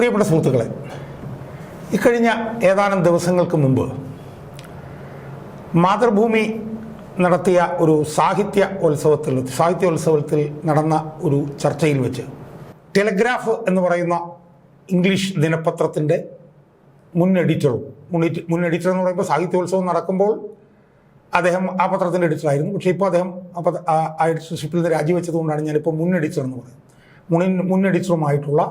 പ്രിയപ്പെട്ട സുഹൃത്തുക്കളെ ഇക്കഴിഞ്ഞ ഏതാനും ദിവസങ്ങൾക്ക് മുമ്പ് മാതൃഭൂമി നടത്തിയ ഒരു സാഹിത്യ ഉത്സവത്തിൽ സാഹിത്യോത്സവത്തിൽ നടന്ന ഒരു ചർച്ചയിൽ വെച്ച് ടെലഗ്രാഫ് എന്ന് പറയുന്ന ഇംഗ്ലീഷ് ദിനപത്രത്തിന്റെ മുൻ എഡിറ്ററും മുൻ മുൻ എഡിറ്റർ എന്ന് പറയുമ്പോൾ സാഹിത്യോത്സവം നടക്കുമ്പോൾ അദ്ദേഹം ആ പത്രത്തിന്റെ എഡിറ്ററായിരുന്നു പക്ഷേ ഇപ്പോൾ അദ്ദേഹം ആ എഡിറ്റർഷിപ്പിൽ നിന്ന് രാജിവെച്ചതുകൊണ്ടാണ് ഞാനിപ്പോൾ മുൻ എഡിറ്റർ എന്ന് പറയുന്നത്. മുൻ മുൻ എഡിറ്ററുമായിട്ടുള്ള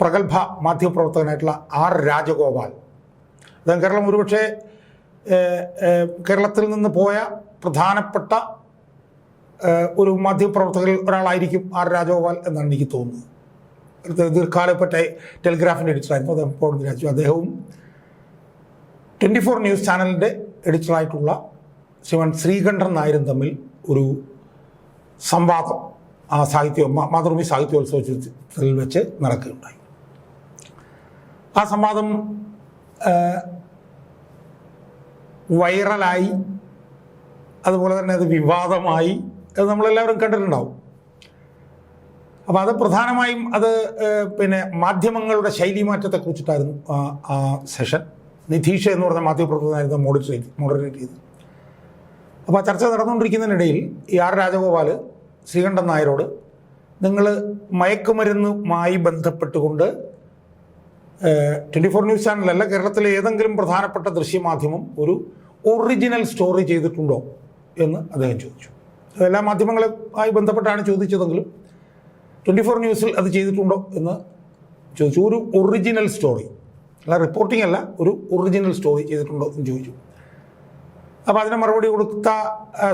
പ്രഗത്ഭ മാധ്യമപ്രവർത്തകനായിട്ടുള്ള ആർ രാജഗോപാൽ. അദ്ദേഹം കേരളം ഒരുപക്ഷെ കേരളത്തിൽ നിന്ന് പോയ പ്രധാനപ്പെട്ട ഒരു മാധ്യമപ്രവർത്തകരിൽ ഒരാളായിരിക്കും ആർ രാജഗോപാൽ എന്നാണ് എനിക്ക് തോന്നുന്നത്. ദീർഘകാലം ടെലിഗ്രാഫിന്റെ എഡിറ്ററായിരുന്നു അദ്ദേഹം ഇപ്പോൾ രാജു അദ്ദേഹവും ട്വന്റി ഫോർ ന്യൂസ് ചാനലിന്റെ എഡിറ്ററായിട്ടുള്ള ശ്രീമൻ ശ്രീകണ്ഠൻ നായരും തമ്മിൽ ഒരു സംവാദം ആ സാഹിത്യ മാതൃഭൂമി സാഹിത്യോത്സവത്തിൽ വെച്ച് നടക്കുകയുണ്ടായി. ആ സംവാദം വൈറലായി. അതുപോലെ തന്നെ അത് വിവാദമായി. അത് നമ്മളെല്ലാവരും കണ്ടിട്ടുണ്ടാവും അപ്പോൾ അത് പ്രധാനമായും അത് പിന്നെ മാധ്യമങ്ങളുടെ ശൈലി മാറ്റത്തെക്കുറിച്ചിട്ടായിരുന്നു ആ സെഷൻ. നിധീഷ് എന്ന് പറഞ്ഞ മാധ്യമപ്രവർത്തകനായിരുന്നു മോഡറേറ്റ് മോഡറേറ്റ് ചെയ്തത്. അപ്പോൾ ആ ചർച്ച നടന്നുകൊണ്ടിരിക്കുന്നതിനിടയിൽ ഈ ആർ രാജഗോപാൽ ശ്രീകണ്ഠൻ നായരോട് നിങ്ങൾ മയക്കുമരുന്നുമായി ബന്ധപ്പെട്ടുകൊണ്ട് ട്വന്റി ഫോർ ന്യൂസ് അല്ല കേരളത്തിലെ ഏതെങ്കിലും പ്രധാനപ്പെട്ട ദൃശ്യമാധ്യമം ഒരു ഒറിജിനൽ സ്റ്റോറി ചെയ്തിട്ടുണ്ടോ എന്ന് അദ്ദേഹം ചോദിച്ചു. എല്ലാ മാധ്യമങ്ങളുമായി ബന്ധപ്പെട്ടാണ് ചോദിച്ചതെങ്കിലും ട്വന്റി ഫോർ ന്യൂസിൽ അത് ചെയ്തിട്ടുണ്ടോ എന്ന് ചോദിച്ചു. ഒരു ഒറിജിനൽ സ്റ്റോറി. അല്ല റിപ്പോർട്ടിംഗ് അല്ല ഒരു ഒറിജിനൽ സ്റ്റോറി ചെയ്തിട്ടുണ്ടോ എന്ന് ചോദിച്ചു. അപ്പോൾ അതിന് മറുപടി കൊടുത്ത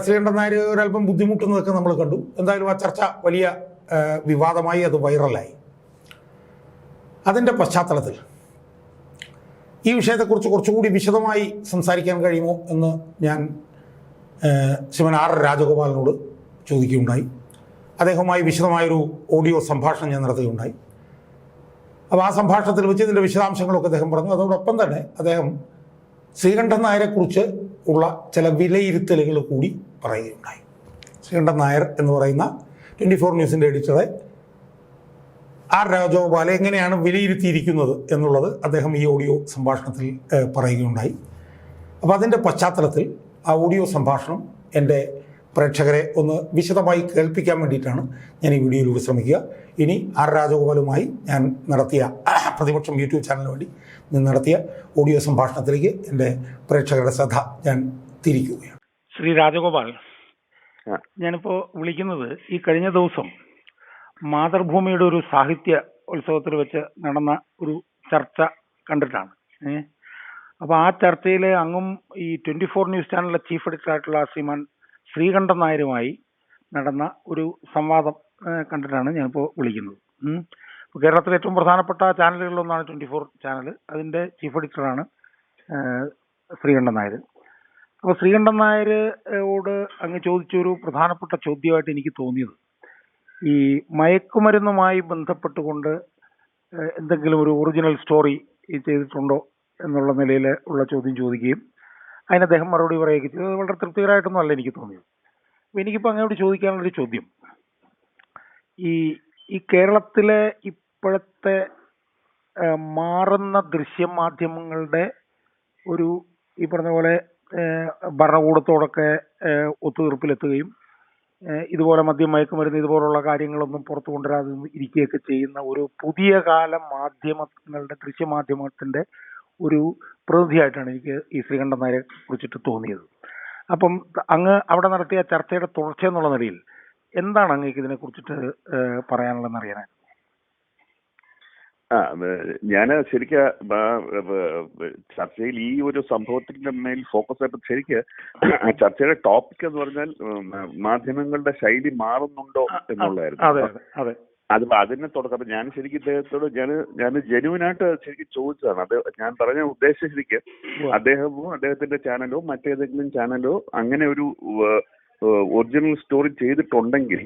ശ്രീകണ്ഠൻ നായർ ഒരല്പം ബുദ്ധിമുട്ടുന്നതൊക്കെ നമ്മൾ കണ്ടു. എന്തായാലും ആ ചർച്ച വലിയ വിവാദമായി അത് വൈറലായി. അതിന്റെ പശ്ചാത്തലത്തിൽ ഈ വിഷയത്തെക്കുറിച്ച് കുറച്ചുകൂടി വിശദമായി സംസാരിക്കാൻ കഴിയുമോ എന്ന് ഞാൻ ശിവൻ ആർ രാജഗോപാലിനോട് ചോദിക്കുകയുണ്ടായി. അദ്ദേഹവുമായി വിശദമായൊരു ഓഡിയോ സംഭാഷണം ഞാൻ നടത്തുകയുണ്ടായി. അപ്പോൾ ആ സംഭാഷണത്തിൽ വെച്ച് ഇതിന്റെ വിശദാംശങ്ങളൊക്കെ അദ്ദേഹം പറഞ്ഞു. അതോടൊപ്പം തന്നെ അദ്ദേഹം ശ്രീകണ്ഠൻ നായരെക്കുറിച്ച് ഉള്ള ചില വിലയിരുത്തലുകൾ കൂടി പറയുകയുണ്ടായി. ശ്രീകണ്ഠൻ നായർ എന്ന് പറയുന്ന ട്വന്റി ഫോർ ന്യൂസിന്റെ എഡിറ്ററെ ആർ രാജഗോപാൽ എങ്ങനെയാണ് വിലയിരുത്തിയിരിക്കുന്നത് എന്നുള്ളത് അദ്ദേഹം ഈ ഓഡിയോ സംഭാഷണത്തിൽ പറയുകയുണ്ടായി. അപ്പോൾ അതിന്റെ പശ്ചാത്തലത്തിൽ ആ ഓഡിയോ സംഭാഷണം എന്റെ പ്രേക്ഷകരെ ഒന്ന് വിശദമായി കേൾപ്പിക്കാൻ വേണ്ടിയിട്ടാണ് ഞാൻ ഈ വീഡിയോയിലൂടെ ശ്രമിക്കുക. ഇനി ആർ രാജഗോപാലുമായി ഞാൻ നടത്തിയ പ്രതിപക്ഷം യൂട്യൂബ് ചാനലിന് വേണ്ടി ഞാൻ നടത്തിയ ഓഡിയോ സംഭാഷണത്തിലേക്ക് എന്റെ പ്രേക്ഷകരുടെ ശ്രദ്ധ ഞാൻ തിരിക്കുകയാണ്. ശ്രീ രാജഗോപാൽ ഞാനിപ്പോൾ ഞാനിപ്പോ വിളിക്കുന്നത് ഈ കഴിഞ്ഞ ദിവസം മാതൃഭൂമിയുടെ ഒരു സാഹിത്യ ഉത്സവത്തിൽ വെച്ച് നടന്ന ഒരു ചർച്ച കണ്ടിട്ടാണ്. ഏഹ് അപ്പൊ ആ ചർച്ചയിൽ അങ്ങും ഈ ട്വന്റി ഫോർ ന്യൂസ് ചാനലിലെ ചീഫ് എഡിറ്റർ ആയിട്ടുള്ള ശ്രീമാൻ ശ്രീകണ്ഠൻ നായരുമായി നടന്ന ഒരു സംവാദം കണ്ടിട്ടാണ് ഞാനിപ്പോൾ വിളിക്കുന്നത്. കേരളത്തിലെ ഏറ്റവും പ്രധാനപ്പെട്ട ചാനലുകളിലൊന്നാണ് ട്വന്റി ഫോർ ചാനൽ അതിന്റെ ചീഫ് എഡിറ്ററാണ് ശ്രീകണ്ഠൻ നായർ അപ്പോൾ ശ്രീകണ്ഠൻ നായരോട് അങ്ങ് ചോദിച്ചൊരു പ്രധാനപ്പെട്ട ചോദ്യമായിട്ട് എനിക്ക് തോന്നിയത് ഈ മയക്കുമരുന്നുമായി ബന്ധപ്പെട്ടുകൊണ്ട് എന്തെങ്കിലും ഒരു ഒറിജിനൽ സ്റ്റോറി ചെയ്തിട്ടുണ്ടോ എന്നുള്ള നിലയിൽ ഉള്ള ചോദ്യം ചോദിക്കുകയും അതിന് അദ്ദേഹം മറുപടി പറയുകയൊക്കെ ചെയ്തു. വളരെ തൃപ്തികരമായിട്ടൊന്നും അല്ല എനിക്ക് തോന്നിയത്. അപ്പോൾ എനിക്കിപ്പോൾ അങ്ങോട്ട് ചോദിക്കാനുള്ളൊരു ചോദ്യം. ഈ ഈ കേരളത്തിലെ ഇപ്പോഴത്തെ മാറുന്ന ദൃശ്യമാധ്യമങ്ങളുടെ ഒരു ഈ പറഞ്ഞ പോലെ ഭരണകൂടത്തോടൊക്കെ ഒത്തുതീർപ്പിലെത്തുകയും ഇതുപോലെ മദ്യം മയക്കുമരുന്ന് ഇതുപോലുള്ള കാര്യങ്ങളൊന്നും പുറത്തു കൊണ്ടുവരാതെ ഇരിക്കുകയൊക്കെ ചെയ്യുന്ന ഒരു പുതിയ കാല മാധ്യമങ്ങളുടെ ദൃശ്യമാധ്യമത്തിന്റെ ഒരു പ്രതിനിധിയായിട്ടാണ് എനിക്ക് ഈ ശ്രീകണ്ഠൻ നായരെ കുറിച്ചിട്ട് തോന്നിയത്. അപ്പം അങ്ങ് അവിടെ നടത്തിയ ചർച്ചയുടെ തുടർച്ച എന്നുള്ള നിലയിൽ എന്താണ് അങ്ങേക്ക് ഇതിനെ കുറിച്ചിട്ട് പറയാനുള്ളതെന്ന് അറിയാനായിട്ട്? ആ ഞാൻ ശരിക്കും ചർച്ചയിൽ ഈ ഒരു സംഭവത്തിന്റെ മേൽ ഫോക്കസ് ആയിട്ട് ശരിക്ക് ചർച്ചയുടെ ടോപ്പിക് എന്ന് പറഞ്ഞാൽ മാധ്യമങ്ങളുടെ ശൈലി മാറുന്നുണ്ടോ എന്നുള്ളതായിരുന്നു. അതെ അതെ അത്. അതിനെ തുടക്കം അപ്പൊ ഞാൻ ശരിക്കും ഇദ്ദേഹത്തോട് ഞാൻ ഞാൻ ജെനുവിനായിട്ട് ശരിക്കും ചോദിച്ചതാണ്. അത് ഞാൻ പറഞ്ഞ ഉദ്ദേശം ശരിക്കും അദ്ദേഹവും അദ്ദേഹത്തിന്റെ ചാനലോ മറ്റേതെങ്കിലും ചാനലോ അങ്ങനെ ഒരു ഒറിജിനൽ സ്റ്റോറി ചെയ്തിട്ടുണ്ടെങ്കിൽ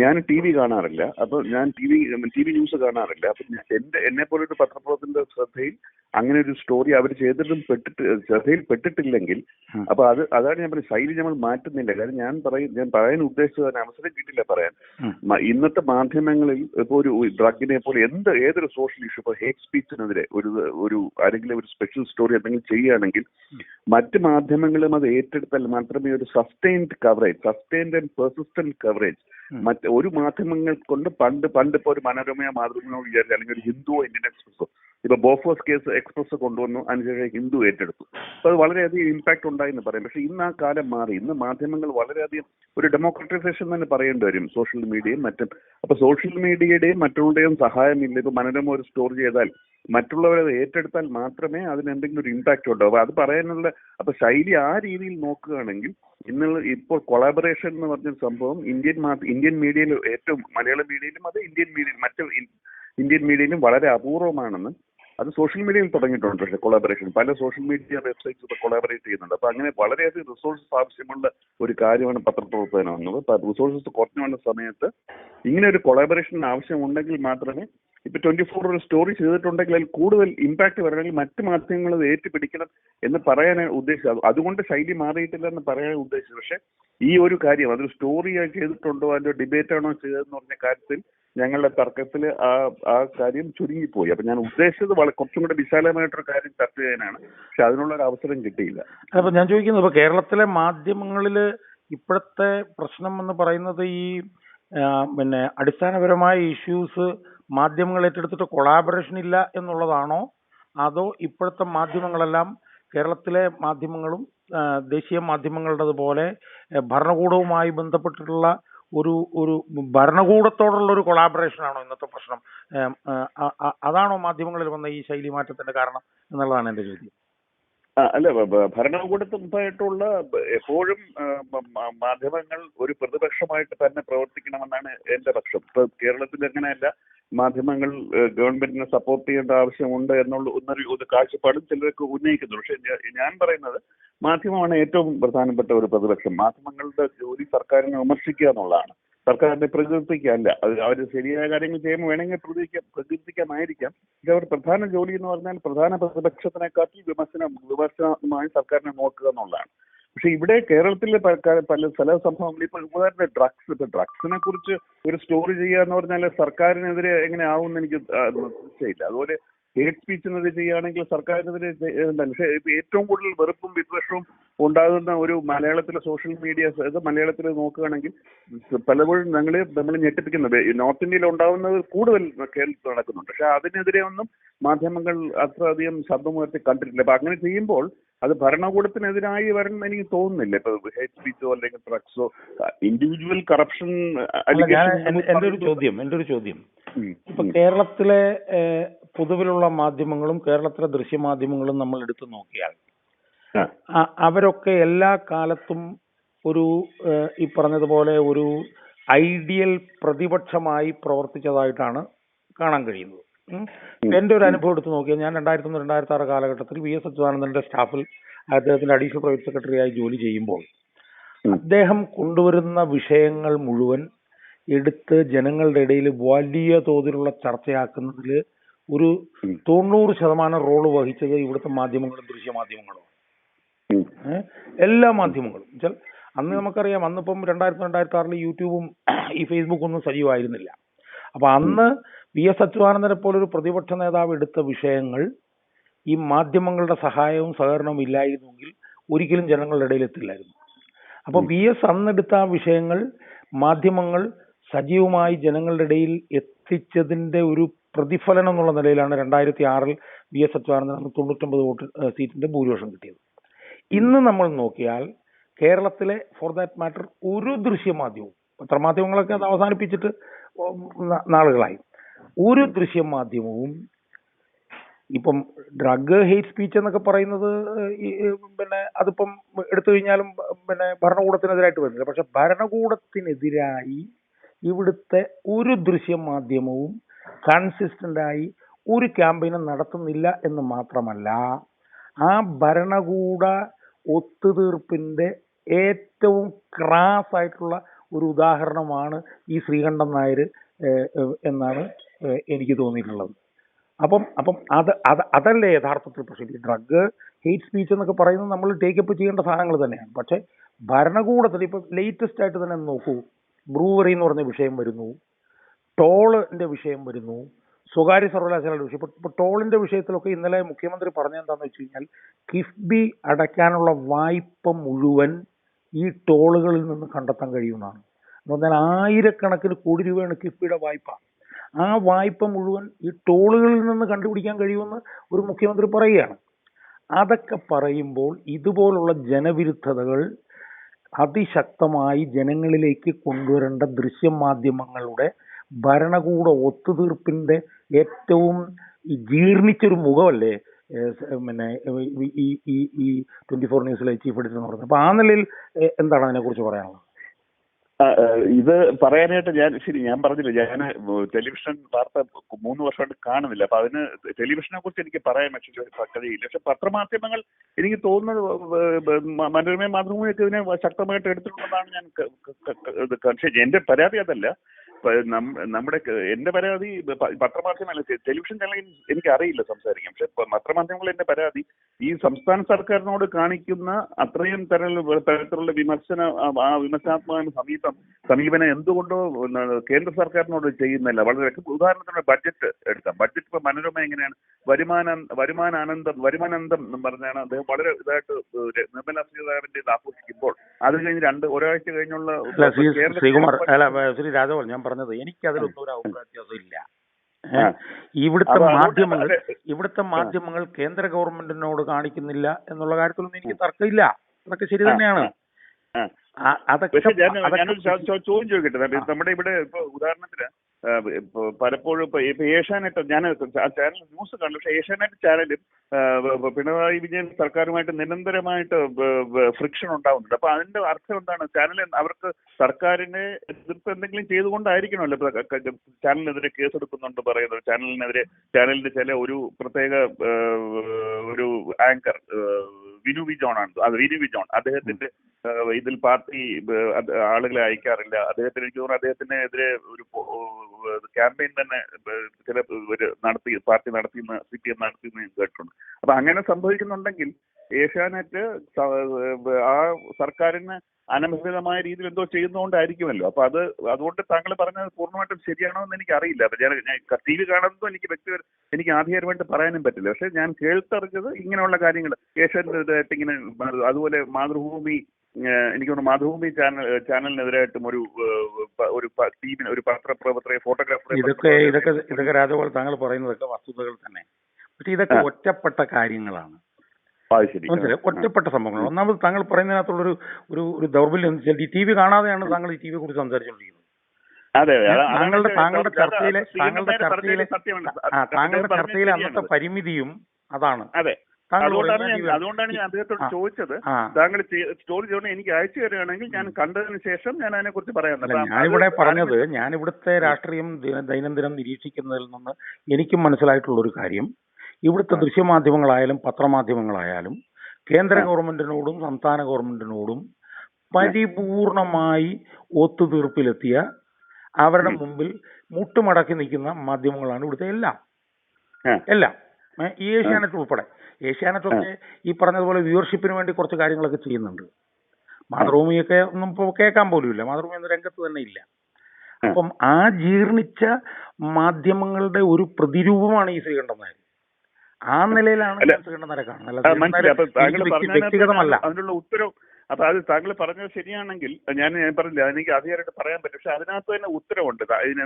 ഞാൻ ടി വി കാണാറില്ല. അപ്പൊ ഞാൻ T V T V news കാണാറില്ല. അപ്പൊ എന്റെ എന്നെ പോലെ ഒരു പത്രപ്രവർത്തകന്റെ ശ്രദ്ധയിൽ അങ്ങനെ ഒരു സ്റ്റോറി അവർ ചെയ്തിട്ടും പെട്ടിട്ട് ശ്രദ്ധയിൽ പെട്ടിട്ടില്ലെങ്കിൽ. അപ്പൊ അത് അതാണ് ഞാൻ പറയുന്നത് ശൈലി നമ്മൾ മാറ്റുന്നില്ല. കാര്യം ഞാൻ പറയും ഞാൻ പറയാൻ ഉദ്ദേശിച്ചത് അവസരം കിട്ടില്ല പറയാൻ. ഇന്നത്തെ മാധ്യമങ്ങളിൽ ഇപ്പൊ ഒരു ഡ്രഗിനെ പോലെ എന്ത് ഏതൊരു സോഷ്യൽ ഇഷ്യൂ ഇപ്പൊ ഹേറ്റ് സ്പീച്ചിനെതിരെ ഒരു ഒരു ആരെങ്കിലും ഒരു സ്പെഷ്യൽ സ്റ്റോറി എന്തെങ്കിലും ചെയ്യുകയാണെങ്കിൽ മറ്റ് മാധ്യമങ്ങളും അത് ഏറ്റെടുത്താൽ മാത്രമേ ഒരു sustained coverage sustained and persistent coverage. മറ്റ് ഒരു മാധ്യമങ്ങൾ കൊണ്ട് പണ്ട് പണ്ട് ഇപ്പൊ ഒരു മനോരമയോ മാതൃഭൂമിയോ വിചാരിച്ചു അല്ലെങ്കിൽ ഒരു ഹിന്ദുവോ ഇന്ത്യൻ എക്സ്പ്രസ്സോ ഇപ്പൊ ബോഫോസ് കേസ് എക്സ്പ്രസ് കൊണ്ടുവന്നു അതിനുശേഷം ഹിന്ദു ഏറ്റെടുത്തു. അപ്പൊ അത് വളരെയധികം ഇമ്പാക്ട് ഉണ്ടായി എന്ന് പറയും. പക്ഷെ ഇന്ന് ആ കാലം മാറി. ഇന്ന് മാധ്യമങ്ങൾ വളരെയധികം ഒരു ഡെമോക്രറ്റൈസേഷൻ തന്നെ പറയേണ്ടി വരും. സോഷ്യൽ മീഡിയയും മറ്റും. അപ്പൊ സോഷ്യൽ മീഡിയയുടെയും മറ്റുള്ളവരുടെയും സഹായമില്ല ഇപ്പൊ മനോരമ ഒരു സ്റ്റോർ ചെയ്താൽ മറ്റുള്ളവരെ അത് ഏറ്റെടുത്താൽ മാത്രമേ അതിന് എന്തെങ്കിലും ഒരു ഇമ്പാക്റ്റ് ഉണ്ടാവും. അത് പറയാനുള്ള അപ്പൊ ശൈലി ആ രീതിയിൽ നോക്കുകയാണെങ്കിൽ ഇന്നുള്ള ഇപ്പോൾ കൊളാബറേഷൻ എന്ന് പറഞ്ഞ സംഭവം ഇന്ത്യൻ ഇന്ത്യൻ മീഡിയയിൽ ഏറ്റവും മലയാള മീഡിയയിലും അത് ഇന്ത്യൻ മീഡിയ മറ്റ് ഇന്ത്യൻ മീഡിയയിലും വളരെ അപൂർവമാണെന്ന് അത് സോഷ്യൽ മീഡിയയിൽ തുടങ്ങിയിട്ടുണ്ട് പക്ഷേ കൊളാബറേഷൻ പല സോഷ്യൽ മീഡിയ വെബ്സൈറ്റ്സ് ഇപ്പോൾ കൊളാബറേറ്റ് ചെയ്യുന്നുണ്ട്. അപ്പൊ അങ്ങനെ വളരെയധികം റിസോഴ്സസ് ആവശ്യമുള്ള ഒരു കാര്യമാണ് പത്രപ്രവർത്തനം എന്നത്. റിസോഴ്സസ് കുറഞ്ഞു വന്ന സമയത്ത് ഇങ്ങനെ ഒരു കൊളാബറേഷൻ ആവശ്യമുണ്ടെങ്കിൽ മാത്രമേ ഇപ്പൊ ട്വന്റി ഫോർ ഒരു സ്റ്റോറി ചെയ്തിട്ടുണ്ടെങ്കിൽ അതിൽ കൂടുതൽ ഇമ്പാക്ട് വരണമെങ്കിൽ മറ്റ് മാധ്യമങ്ങൾ അത് ഏറ്റുപിടിക്കണം എന്ന് പറയാനാണ് ഉദ്ദേശിച്ചത്. അതുകൊണ്ട് ശൈലി മാറിയിട്ടില്ല എന്ന് പറയാൻ ഉദ്ദേശിച്ചത്. പക്ഷെ ഈ ഒരു കാര്യം അതൊരു സ്റ്റോറി ചെയ്തിട്ടുണ്ടോ? അതിന്റെ ഡിബേറ്റ് ആണോ ചെയ്തതെന്ന് പറഞ്ഞ കാര്യത്തിൽ ഞങ്ങളുടെ തർക്കത്തിൽ ആ ആ കാര്യം ചുരുങ്ങിപ്പോയി. അപ്പൊ ഞാൻ ഉദ്ദേശിച്ചത് വളരെ കുറച്ചും കൂടെ വിശാലമായിട്ടൊരു കാര്യം ചർച്ച ചെയ്യാനാണ്. പക്ഷെ അതിനുള്ള ഒരു അവസരം കിട്ടിയില്ല. അപ്പൊ ഞാൻ ചോദിക്കുന്നത് ഇപ്പൊ കേരളത്തിലെ മാധ്യമങ്ങളിൽ ഇപ്പോഴത്തെ പ്രശ്നം എന്ന് പറയുന്നത് ഈ പിന്നെ അടിസ്ഥാനപരമായ ഇഷ്യൂസ് മാധ്യമങ്ങൾ ഏറ്റെടുത്തിട്ട് കൊളാബറേഷൻ ഇല്ല എന്നുള്ളതാണോ? അതോ ഇപ്പോഴത്തെ മാധ്യമങ്ങളെല്ലാം കേരളത്തിലെ മാധ്യമങ്ങളും ദേശീയ മാധ്യമങ്ങളുടേതുപോലെ ഭരണകൂടവുമായി ബന്ധപ്പെട്ടിട്ടുള്ള ഒരു ഒരു ഭരണകൂടത്തോടുള്ള ഒരു കൊളാബറേഷൻ ആണോ ഇന്നത്തെ പ്രശ്നം? അതാണോ മാധ്യമങ്ങളിൽ വന്ന ഈ ശൈലി മാറ്റത്തിന്റെ കാരണം എന്നുള്ളതാണ് എന്റെ ചോദ്യം. അല്ല ഭരണകൂടത്തുമായിട്ടുള്ള എപ്പോഴും മാധ്യമങ്ങൾ ഒരു പ്രതിപക്ഷമായിട്ട് തന്നെ പ്രവർത്തിക്കണമെന്നാണ് എന്റെ പക്ഷം. ഇപ്പൊ കേരളത്തിൽ അങ്ങനെയല്ല. മാധ്യമങ്ങൾ ഗവൺമെന്റിനെ സപ്പോർട്ട് ചെയ്യേണ്ട ആവശ്യമുണ്ട് എന്നുള്ള ഒന്നൊരു ഒരു കാഴ്ചപ്പാടും ചിലരൊക്കെ ഉന്നയിക്കുന്നു പക്ഷെ ഞാൻ പറയുന്നത് മാധ്യമമാണ് ഏറ്റവും പ്രധാനപ്പെട്ട ഒരു പ്രതിപക്ഷം. മാധ്യമങ്ങളുടെ ജോലി സർക്കാരിനെ വിമർശിക്കുക എന്നുള്ളതാണ്. സർക്കാരിനെ പ്രകീർത്തിക്കല്ല അത് അവർ ശരിയായ കാര്യങ്ങൾ ചെയ്യുമ്പോൾ വേണമെങ്കിൽ പ്രകീർത്തിക്കാം പ്രകീർത്തിക്കാമായിരിക്കാം പക്ഷെ അവർ പ്രധാന ജോലി എന്ന് പറഞ്ഞാൽ പ്രധാന പ്രതിപക്ഷത്തിനെക്കാട്ടിൽ വിമർശനം വിമർശനമായി സർക്കാരിനെ നോക്കുക എന്നുള്ളതാണ്. പക്ഷെ ഇവിടെ കേരളത്തിലെ പല ചില സംഭവങ്ങൾ ഇപ്പൊ ഉപകാരത്തെ ഡ്രഗ്സ് ഇപ്പൊ ഡ്രഗ്സിനെ കുറിച്ച് ഒരു സ്റ്റോറി ചെയ്യുക എന്ന് പറഞ്ഞാൽ സർക്കാരിനെതിരെ എങ്ങനെ ആവും എനിക്ക് നിശ്ചയില്ല അതുപോലെ ഹേറ്റ് സ്പീച്ചിനെതിരെ ചെയ്യുകയാണെങ്കിൽ സർക്കാരിനെതിരെ എന്താണ്? പക്ഷേ ഏറ്റവും കൂടുതൽ വെറുപ്പും വിദ്വേഷവും ഉണ്ടാകുന്ന ഒരു മലയാളത്തിലെ സോഷ്യൽ മീഡിയ ഇത് മലയാളത്തിൽ നോക്കുകയാണെങ്കിൽ പലപ്പോഴും ഞങ്ങൾ നമ്മൾ ഞെട്ടിപ്പിക്കുന്നത്. നോർത്ത് ഇന്ത്യയിൽ ഉണ്ടാകുന്നത് കൂടുതൽ കേരളത്തിൽ നടക്കുന്നുണ്ട്. പക്ഷെ അതിനെതിരെ ഒന്നും മാധ്യമങ്ങൾ അത്ര അത്രയധികം ശബ്ദമുയർത്തി കണ്ടിട്ടില്ല. അപ്പൊ അങ്ങനെ ചെയ്യുമ്പോൾ അത് ഭരണകൂടത്തിനെതിരായി വരണം എനിക്ക് തോന്നുന്നില്ല. ഇപ്പൊ ഹേറ്റ് സ്പീച്ചോ അല്ലെങ്കിൽ ഡ്രഗ്സോ ഇൻഡിവിജ്വൽ കറപ്ഷൻ എന്റെ ഒരു ചോദ്യം എന്റെ ഒരു ചോദ്യം ഇപ്പൊ കേരളത്തിലെ പൊതുവിലുള്ള മാധ്യമങ്ങളും കേരളത്തിലെ ദൃശ്യമാധ്യമങ്ങളും നമ്മൾ എടുത്തു നോക്കിയാൽ അവരൊക്കെ എല്ലാ കാലത്തും ഒരു ഈ പറഞ്ഞതുപോലെ ഒരു ഐഡിയൽ പ്രതിപക്ഷമായി പ്രവർത്തിച്ചതായിട്ടാണ് കാണാൻ കഴിയുന്നത്. എന്റെ ഒരു അനുഭവം എടുത്ത് നോക്കിയാൽ ഞാൻ രണ്ടായിരത്തി ഒന്ന് രണ്ടായിരത്തി ആറ് കാലഘട്ടത്തിൽ വി എസ് അച്യുതാനന്ദന്റെ സ്റ്റാഫിൽ അദ്ദേഹത്തിന്റെ അഡീഷണൽ പ്രൈവറ്റ് സെക്രട്ടറിയായി ജോലി ചെയ്യുമ്പോൾ അദ്ദേഹം കൊണ്ടുവരുന്ന വിഷയങ്ങൾ മുഴുവൻ എടുത്ത് ജനങ്ങളുടെ ഇടയിൽ വലിയ തോതിലുള്ള ചർച്ചയാക്കുന്നതിൽ ഒരു. തൊണ്ണൂറ് ശതമാനം റോൾ വഹിച്ചത് ഇവിടുത്തെ മാധ്യമങ്ങളും ദൃശ്യ മാധ്യമങ്ങളും. എല്ലാ മാധ്യമങ്ങളും. വെച്ചാൽ അന്ന് നമുക്കറിയാം അന്നിപ്പം രണ്ടായിരത്തി രണ്ടായിരത്തി ആറിൽ യൂട്യൂബും ഈ ഫേസ്ബുക്കും ഒന്നും സജീവമായിരുന്നില്ല. അപ്പൊ അന്ന് വി എസ് അച്യുതാനന്ദനെ പോലൊരു പ്രതിപക്ഷ നേതാവ് എടുത്ത വിഷയങ്ങൾ ഈ മാധ്യമങ്ങളുടെ സഹായവും സഹകരണവും ഇല്ലായിരുന്നെങ്കിൽ ഒരിക്കലും ജനങ്ങളുടെ ഇടയിൽ എത്തില്ലായിരുന്നു. അപ്പോൾ വി എസ് അന്നെടുത്ത ആ വിഷയങ്ങൾ മാധ്യമങ്ങൾ സജീവമായി ജനങ്ങളുടെ ഇടയിൽ എത്തിച്ചതിന്റെ ഒരു പ്രതിഫലനം എന്നുള്ള നിലയിലാണ് രണ്ടായിരത്തി ആറിൽ വി എസ് അച്യുതാനന്ദൻ അന്ന് തൊണ്ണൂറ്റൊമ്പത് വോട്ട് സീറ്റിന്റെ ഭൂരിപക്ഷം കിട്ടിയത്. ഇന്ന് നമ്മൾ നോക്കിയാൽ കേരളത്തിലെ ഫോർ ദാറ്റ് മാറ്റർ ഒരു ദൃശ്യമാധ്യമവും പത്രമാധ്യമങ്ങളൊക്കെ അത് അവസാനിപ്പിച്ചിട്ട് നാളുകളായി. ഒരു ദൃശ്യ മാധ്യമവും ഇപ്പം ഡ്രഗ് ഹെയ്റ്റ് സ്പീച്ച് എന്നൊക്കെ പറയുന്നത് പിന്നെ അതിപ്പം എടുത്തു കഴിഞ്ഞാലും പിന്നെ ഭരണകൂടത്തിനെതിരായിട്ട് വരുന്നില്ല. പക്ഷെ ഭരണകൂടത്തിനെതിരായി ഇവിടുത്തെ ഒരു ദൃശ്യമാധ്യമവും കൺസിസ്റ്റന്റ് ആയി ഒരു ക്യാമ്പയിനും നടത്തുന്നില്ല എന്ന് മാത്രമല്ല ആ ഭരണകൂട ഒത്തുതീർപ്പിന്റെ ഏറ്റവും ക്രാസ് ആയിട്ടുള്ള ഒരു ഉദാഹരണമാണ് ഈ ശ്രീകണ്ഠൻ നായർ എന്നാണ് എനിക്ക് തോന്നിയിട്ടുള്ളത്. അപ്പം അപ്പം അത് അത് അതല്ലേ യഥാർത്ഥത്തിൽ പക്ഷേ ഈ ഡ്രഗ് ഹെയ്റ്റ് സ്പീച്ച് എന്നൊക്കെ പറയുന്നത് നമ്മൾ ടേക്കപ്പ് ചെയ്യേണ്ട സാധനങ്ങൾ തന്നെയാണ്. പക്ഷേ ഭരണകൂടത്തിൽ ഇപ്പം ലേറ്റസ്റ്റ് ആയിട്ട് തന്നെ നോക്കൂ. ബ്രൂവറി എന്ന് പറഞ്ഞ വിഷയം വരുന്നു. ടോളിന്റെ വിഷയം വരുന്നു. സ്വകാര്യ സർവകലാശാലയുടെ വിഷയം. ഇപ്പോൾ ടോളിന്റെ വിഷയത്തിലൊക്കെ ഇന്നലെ മുഖ്യമന്ത്രി പറഞ്ഞെന്താണെന്ന് വെച്ച് കഴിഞ്ഞാൽ കിഫ്ബി അടയ്ക്കാനുള്ള വായ്പ മുഴുവൻ ഈ ടോളുകളിൽ നിന്ന് കണ്ടെത്താൻ കഴിയുമെന്നാണ് എന്ന് പറഞ്ഞാൽ ആയിരക്കണക്കിന് കോടി രൂപയാണ് കിഫ്ബിയുടെ വായ്പ. ആ വായ്പ മുഴുവൻ ഈ ടോളുകളിൽ നിന്ന് കണ്ടുപിടിക്കാൻ കഴിയുമെന്ന് ഒരു മുഖ്യമന്ത്രി പറയുകയാണ് അതൊക്കെ പറയുമ്പോൾ ഇതുപോലുള്ള ജനവിരുദ്ധതകൾ അതിശക്തമായി ജനങ്ങളിലേക്ക് കൊണ്ടുവരേണ്ട ദൃശ്യമാധ്യമങ്ങളുടെ ഭരണകൂട ഒത്തുതീർപ്പിന്റെ ഏറ്റവും ജീർണിച്ചൊരു മുഖമല്ലേ പിന്നെ ഈ- ഈ ഈ ട്വന്റി ഫോർ ന്യൂസിലെ ചീഫ് എഡിറ്റർ എന്ന് പറയുന്നത് അപ്പൊ ആ നിലയിൽ എന്താണ് അതിനെക്കുറിച്ച് പറയാനുള്ളത് ഇത് പറയാനായിട്ട് ഞാൻ ശരി ഞാൻ പറഞ്ഞില്ല. ഞാൻ ടെലിവിഷൻ വാർത്ത മൂന്ന് വർഷമായിട്ട് കാണുന്നില്ല. അപ്പൊ അതിന് ടെലിവിഷനെ കുറിച്ച് എനിക്ക് പറയാൻ പക്ഷേ കഴിയില്ല പക്ഷെ പത്രമാധ്യമങ്ങൾ എനിക്ക് തോന്നുന്നത് മനോരമ മാതൃഭൂമിയൊക്കെ ഇതിനെ ശക്തമായിട്ട് എടുത്തിട്ടുണ്ടെന്നാണ് ഞാൻ പക്ഷേ എന്റെ പരാതി അതല്ല. നമ്മുടെ എന്റെ പരാതി പത്രമാധ്യമല്ല ടെലിവിഷൻ ചാനലിൽ എനിക്ക് അറിയില്ല സംസാരിക്കാം പക്ഷെ പത്രമാധ്യമങ്ങൾ എന്റെ പരാതി ഈ സംസ്ഥാന സർക്കാരിനോട് കാണിക്കുന്ന അത്രയും തരം തരത്തിലുള്ള വിമർശന ആ- വിമർശനാത്മകമായ വിമർശനാത്മക സമീപം സമീപനം എന്തുകൊണ്ടോ കേന്ദ്ര സർക്കാരിനോട് ചെയ്യുന്നില്ല വളരെ ഉദാഹരണത്തിന് ബഡ്ജറ്റ് എടുക്കാം. ബഡ്ജറ്റ് ഇപ്പൊ മനോരമ എങ്ങനെയാണ്? വരുമാന വരുമാനാനന്ദം വരുമാനന്ദം എന്ന് പറഞ്ഞാണ് അദ്ദേഹം വളരെ ഇതായിട്ട് നിർമ്മലാ സീതാരാമന്റെ ആഘോഷിക്കുമ്പോൾ അത് കഴിഞ്ഞ് രണ്ട് ഒരാഴ്ച കഴിഞ്ഞുള്ള ശ്രീകുമാർ അല്ല ശ്രീ രാജഗോപാൽ ഞാൻ പറഞ്ഞത് എനിക്ക് അതിലൊന്നും ഒരു അഭിപ്രായ ഇവിടുത്തെ മാധ്യമങ്ങൾ. ഇവിടുത്തെ മാധ്യമങ്ങൾ കേന്ദ്ര ഗവൺമെന്റിനോട് കാണിക്കുന്നില്ല എന്നുള്ള കാര്യത്തിലൊന്നും എനിക്ക് തർക്കമില്ല. അതൊക്കെ ശരി തന്നെയാണ്. അതൊക്കെ ചോദ്യം ചോദിക്കട്ടെ. നമ്മുടെ ഇവിടെ ഇപ്പൊ ഉദാഹരണത്തിന് പലപ്പോഴും ഇപ്പൊ ഏഷ്യാനെറ്റ് ഞാൻ ആ ചാനൽ ന്യൂസ് കണ്ടു. പക്ഷെ ഏഷ്യാനെറ്റ് ചാനലും പിണറായി വിജയൻ സർക്കാരുമായിട്ട് നിരന്തരമായിട്ട് ഫ്രിക്ഷൻ ഉണ്ടാവുന്നുണ്ട്. അപ്പൊ അതിന്റെ അർത്ഥം എന്താണ്? ചാനൽ അവർക്ക് സർക്കാരിനെ എതിർപ്പ് എന്തെങ്കിലും ചെയ്തുകൊണ്ടായിരിക്കണമല്ലോ ചാനലിനെതിരെ കേസെടുക്കുന്നുണ്ട് പറയുന്നത്. ചാനലിനെതിരെ ചാനലിന്റെ ചില ഒരു പ്രത്യേക ഒരു ആങ്കർ വിനു വി ജോൺ ആണ്. അത് വിനു വി ജോൺ. അദ്ദേഹത്തിന്റെ ഇതിൽ പാർട്ടി ആളുകളെ അയക്കാറില്ല. അദ്ദേഹത്തിന് എനിക്ക് തോന്നുന്നു അദ്ദേഹത്തിനെതിരെ ഒരു ക്യാമ്പയിൻ തന്നെ ചില ഒരു നടത്തി പാർട്ടി നടത്തിയെന്ന് സി പി എം നടത്തിയെന്ന് ഞാൻ കേട്ടിട്ടുണ്ട്. അപ്പൊ അങ്ങനെ സംഭവിക്കുന്നുണ്ടെങ്കിൽ ഏഷ്യാനെറ്റ് ആ സർക്കാരിന് അനഭിതമായ രീതിയിൽ എന്തോ ചെയ്യുന്നതുകൊണ്ടായിരിക്കുമല്ലോ. അപ്പൊ അത് അതുകൊണ്ട് താങ്കൾ പറഞ്ഞത് പൂർണമായിട്ടും ശരിയാണോ എന്ന് എനിക്ക് അറിയില്ല അപ്പൊ ഞാൻ ടി വി കാണുന്നതും എനിക്ക് വ്യക്തി എനിക്ക് ആധികാരമായിട്ട് പറയാനും പറ്റില്ല. പക്ഷെ ഞാൻ കേൾത്തറിഞ്ഞത് ഇങ്ങനെയുള്ള കാര്യങ്ങൾ ഏഷ്യാനെറ്റ് ഇങ്ങനെ അതുപോലെ മാതൃഭൂമി എനിക്ക് തോന്നുന്നു മാതൃഭൂമി ചാനൽ ചാനലിനെതിരായിട്ടും ഒരു ഒരു ടീമിന് ഒരു പത്രപ്രവർത്തകരെ ഫോട്ടോഗ്രാഫറെ ഇതൊക്കെ ഇതൊക്കെ ഇതൊക്കെ രാജഗോപാൽ താങ്കൾ പറയുന്നതൊക്കെ വസ്തുതകൾ തന്നെ. പക്ഷെ ഇതൊക്കെ. ഒറ്റപ്പെട്ട കാര്യങ്ങളാണ്. മനസ്സിലായി? ഒറ്റപ്പെട്ട സംഭവങ്ങൾ ഒന്നാമത് താങ്കൾ പറയുന്നതിനകത്തുള്ളൊരു ഒരു ഒരു ദൗർബല്യം എന്ന് വെച്ചാൽ ഈ ടി വി കാണാതെയാണ് താങ്കൾ ഈ ടി വിയെ കുറിച്ച് സംസാരിച്ചുകൊണ്ടിരിക്കുന്നത് താങ്കളുടെ താങ്കളുടെ ചർച്ചയിലെ താങ്കളുടെ ചർച്ചയിലെ താങ്കളുടെ ചർച്ചയിലെ അന്നത്തെ പരിമിതിയും അതാണ്. അതുകൊണ്ടാണ് ഞാൻ അതുകൊണ്ടാണ് ഞാൻ അദ്ദേഹത്തോട് ചോദിച്ചത്. താങ്കൾ സ്റ്റോറി ചെയ്യണം എനിക്ക് അയച്ചു തരികയാണെങ്കിൽ ഞാൻ കണ്ടതിന് ശേഷം ഞാൻ അതിനെ കുറിച്ച് പറയാം ഞാനിവിടെ പറഞ്ഞത് ഞാൻ ഇവിടുത്തെ രാഷ്ട്രീയം ദൈനംദിനം നിരീക്ഷിക്കുന്നതിൽ നിന്ന് എനിക്കും മനസ്സിലായിട്ടുള്ള ഒരു കാര്യം. ഇവിടുത്തെ ദൃശ്യമാധ്യമങ്ങളായാലും പത്രമാധ്യമങ്ങളായാലും കേന്ദ്ര ഗവൺമെന്റിനോടും സംസ്ഥാന ഗവൺമെന്റിനോടും പരിപൂർണമായി ഒത്തുതീർപ്പിലെത്തിയ അവരുടെ മുമ്പിൽ മുട്ടുമടക്കി നിൽക്കുന്ന മാധ്യമങ്ങളാണ് ഇവിടുത്തെ എല്ലാം. എല്ലാം. ഏഷ്യാനെറ്റ് ഉൾപ്പെടെ. ഏഷ്യാനെറ്റ് ഒക്കെ ഈ പറഞ്ഞതുപോലെ വ്യൂവർഷിപ്പിന് വേണ്ടി കുറച്ച് കാര്യങ്ങളൊക്കെ ചെയ്യുന്നുണ്ട്. മാതൃഭൂമിയൊക്കെ ഒന്നും ഇപ്പോൾ കേൾക്കാൻ പോലും ഇല്ല മാതൃഭൂമി എന്ന രംഗത്ത് തന്നെ ഇല്ല. അപ്പം ആ ജീർണിച്ച മാധ്യമങ്ങളുടെ ഒരു പ്രതിരൂപമാണ് ഈ ശ്രീകണ്ഠൻ നായർ ആ നിലയിലാണ് ശ്രീകണ്ഠൻ നായരെ കാണുന്നത്. വ്യക്തിഗതമല്ല. അതിനുള്ള ഉത്തരവ് അപ്പൊ അത് താങ്കൾ പറഞ്ഞത് ശരിയാണെങ്കിൽ ഞാൻ ഞാൻ പറഞ്ഞില്ല എനിക്ക് അധികാരമായിട്ട് പറയാൻ പറ്റും. പക്ഷെ അതിനകത്ത് തന്നെ ഉത്തരവുണ്ട്. അതിന്